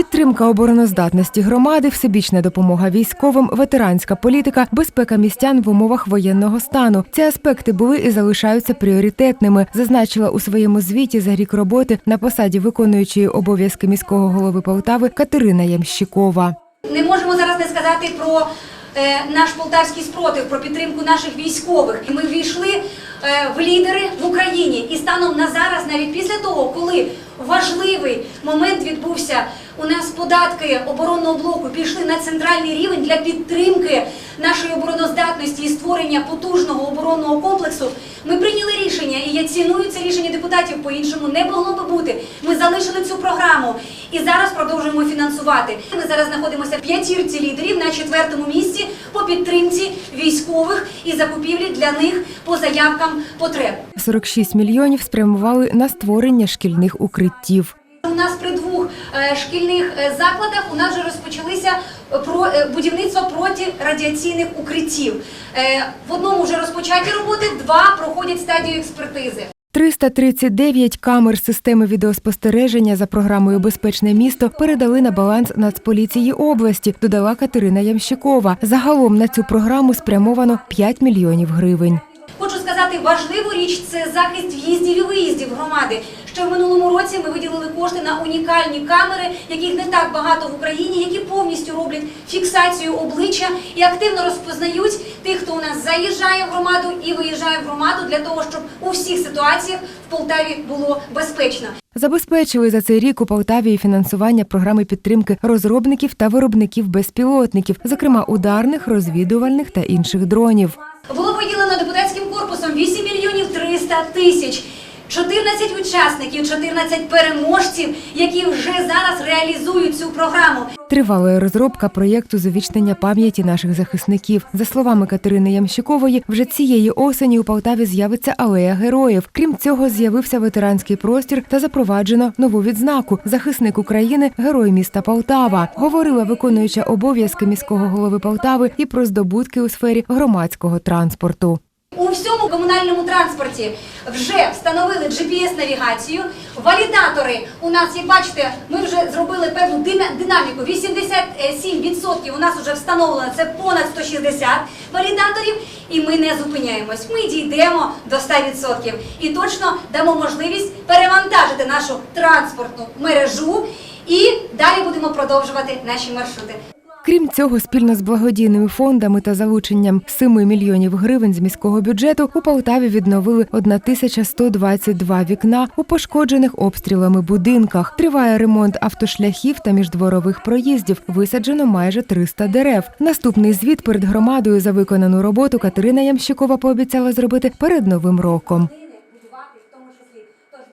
Підтримка обороноздатності громади, всебічна допомога військовим, ветеранська політика, безпека містян в умовах воєнного стану. Ці аспекти були і залишаються пріоритетними, зазначила у своєму звіті за рік роботи на посаді виконуючої обов'язки міського голови Полтави Катерина Ямщикова. Не можемо зараз не сказати про е, наш полтавський спротив, про підтримку наших військових. Ми ввійшли е, в лідери в Україні. І станом на зараз, навіть після того, коли важливий момент відбувся, у нас податки оборонного блоку пішли на центральний рівень для підтримки нашої обороноздатності і створення потужного оборонного комплексу. Ми прийняли рішення, і я ціную це рішення депутатів. По-іншому не могло би бути. Ми залишили цю програму і зараз продовжуємо фінансувати. Ми зараз знаходимося в п'ятірці лідерів на четвертому місці по підтримці військових і закупівлі для них по заявкам потреб. 46 мільйонів спрямували на створення шкільних укриттів. У нас при двох е, шкільних е, закладах у нас вже розпочалися е, про будівництво протирадіаційних укриттів. В одному вже розпочаті роботи, два проходять стадію експертизи. 339 камер системи відеоспостереження за програмою Безпечне місто передали на баланс Нацполіції області, додала Катерина Ямщикова. Загалом на цю програму спрямовано 5 мільйонів гривень. Сказати, важливу річ це захист в'їздів і виїздів громади. Ще в минулому році ми виділили кошти на унікальні камери, яких не так багато в Україні, які повністю роблять фіксацію обличчя і активно розпознають тих, хто у нас заїжджає в громаду і виїжджає в громаду для того, щоб у всіх ситуаціях в Полтаві було безпечно. Забезпечили за цей рік у Полтаві фінансування програми підтримки розробників та виробників безпілотників, зокрема ударних, розвідувальних та інших дронів. Було виділено депутатським корпусом 8 мільйонів 300 тисяч. 14 учасників, 14 переможців, які вже зараз реалізують цю програму. Тривала розробка проєкту завічнення пам'яті наших захисників. За словами Катерини Ямщикової, вже цієї осені у Полтаві з'явиться алея героїв. Крім цього, з'явився ветеранський простір та запроваджено нову відзнаку Захисник України, герой міста Полтава. Говорила виконуюча обов'язки міського голови Полтави і про здобутки у сфері громадського транспорту. У всьому комунальному транспорті вже встановили GPS-навігацію. Валідатори у нас, як бачите, ми вже зробили певну динаміку. 87% у нас вже встановлено, це понад 160 валідаторів, і ми не зупиняємось. Ми дійдемо до 100% і точно дамо можливість перевантажити нашу транспортну мережу і далі будемо продовжувати наші маршрути. Крім цього, спільно з благодійними фондами та залученням 7 мільйонів гривень з міського бюджету у Полтаві відновили 1122 вікна у пошкоджених обстрілами будинках. Триває ремонт автошляхів та міждворових проїздів. Висаджено майже 300 дерев. Наступний звіт перед громадою за виконану роботу Катерина Ямщикова пообіцяла зробити перед новим роком.